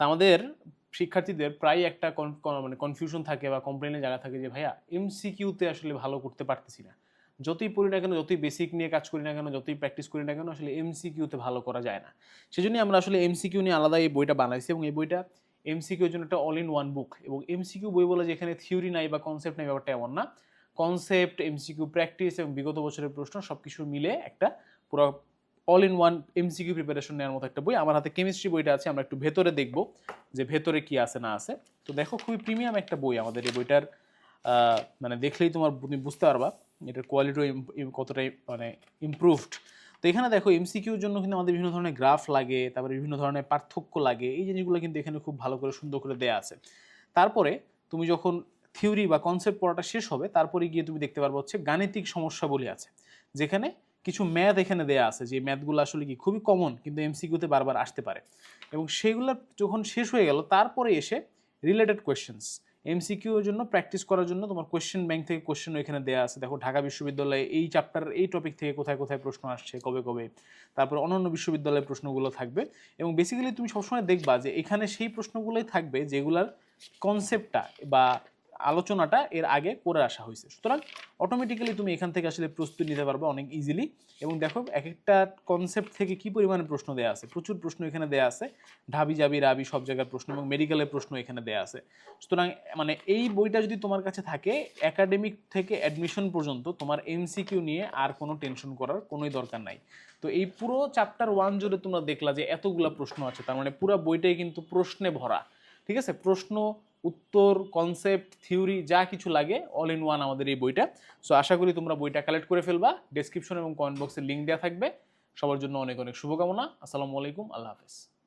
তা আমাদের শিক্ষার্থীদের প্রায় একটা মানে কনফিউশন থাকে বা কমপ্লেনের জায়গা থাকে যে, ভাইয়া এমসিকিউতে আসলে ভালো করতে পারতেছি না। যতই পড়ি না কেন, যতই বেসিক নিয়ে কাজ করি না কেন, যতই প্র্যাকটিস করি না কেন, আসলে এমসিকিউতে ভালো করা যায় না। সেজন্যই আমরা আসলে এমসিকিউ নিয়ে আলাদা এই বইটা বানাইছি এবং এই বইটা এমসিকিউর জন্য একটা অল ইন ওয়ান বুক এবং এমসিকিউ বই বলে যেখানে থিওরি নাই বা কনসেপ্ট নাই, ব্যাপারটা এমন না। কনসেপ্ট এমসিকিউ প্র্যাকটিস এবং বিগত বছরের প্রশ্ন সব কিছু মিলে একটা পুরো all in one MCQ preparation নেওয়ার মতো একটা বই। আমার হাতে কেমিস্ট্রি বইটা আছে, আমরা একটু ভেতরে দেখব যে ভেতরে কি আছে, না আছে। তো দেখো, খুবই প্রিমিয়াম একটা বই আমাদের এই বইটার মানে দেখলেই তোমার তুমি বুঝতে পারবা এটার কোয়ালিটিও কতটাই মানে ইমপ্রুভড তো এখানে দেখো এমসিকিউর জন্য কিন্তু আমাদের বিভিন্ন ধরনের গ্রাফ লাগে, তারপরে বিভিন্ন ধরনের পার্থক্য লাগে, এই জিনিসগুলো কিন্তু এখানে খুব ভালো করে সুন্দর করে দেয়া আছে। তারপরে তুমি যখন থিওরি বা কনসেপ্ট পড়াটা শেষ হবে, তারপরে গিয়ে তুমি দেখতে পারব হচ্ছে গাণিতিক সমস্যাবলী আছে, যেখানে কিছু ম্যাথ এখানে দেয়া আছে যে ম্যাথগুলো আসলে কি খুবই কমন কিন্তু এমসিকিউতে বারবার আসতে পারে। এবং সেগুলো যখন শেষ হয়ে গেল, তারপরে এসে রিলেটেড কোয়েশ্চেন্স এমসিকিউ এর জন্য প্র্যাকটিস করার জন্য তোমার কোয়েশ্চেন ব্যাংক থেকে কোয়েশ্চেন এখানে দেওয়া আছে। দেখো, ঢাকা বিশ্ববিদ্যালয়ে এই চ্যাপ্টার এই টপিক থেকে কোথায় কোথায় প্রশ্ন আসছে, কবে কবে। তারপর অন্যান্য বিশ্ববিদ্যালয়ের প্রশ্নগুলো থাকবে। এবং বেসিক্যালি তুমি সবসময় দেখবা যে এখানে সেই প্রশ্নগুলোই থাকবে যেগুলার কনসেপ্টটা বা আলোচনাটা এর আগে করে আসা হয়েছে। সুতরাং অটোমেটিক্যালি তুমি এখান থেকে আসলে প্রস্তুতি নিতে পারবে অনেক ইজিলি এবং দেখো এক একটা কনসেপ্ট থেকে কি পরিমাণে প্রশ্ন দেওয়া আছে? প্রচুর প্রশ্ন এখানে দেওয়া আছে। ঢাবি, জাবি, রাবি সব জায়গার প্রশ্ন এবং মেডিকেলের প্রশ্ন এখানে দেওয়া আছে। সুতরাং মানে এই বইটা যদি তোমার কাছে থাকে একাডেমিক থেকে অ্যাডমিশন পর্যন্ত তোমার এমসিকিউ নিয়ে আর কোনো টেনশন করার কোনোই দরকার নাই। তো এই পুরো চ্যাপ্টার ওয়ান জুড়ে তোমরা দেখলা যে এতগুলা প্রশ্ন আছে। তার মানে পুরো বইটাই কিন্তু প্রশ্নে ভরা। ঠিক আছে? প্রশ্ন, উত্তর কনসেপ্ট থিওরি যা কিছু লাগে অল ইন ওয়ান আমাদের এই বইটা। সো আশা করি তোমরা বইটা কালেক্ট করে ফেলবা। ডেসক্রিপশন এবং কমেন্ট বক্সের লিঙ্ক দেওয়া থাকবে। সবার জন্য অনেক অনেক শুভকামনা। আসসালামু আলাইকুম। আল্লাহ হাফেজ।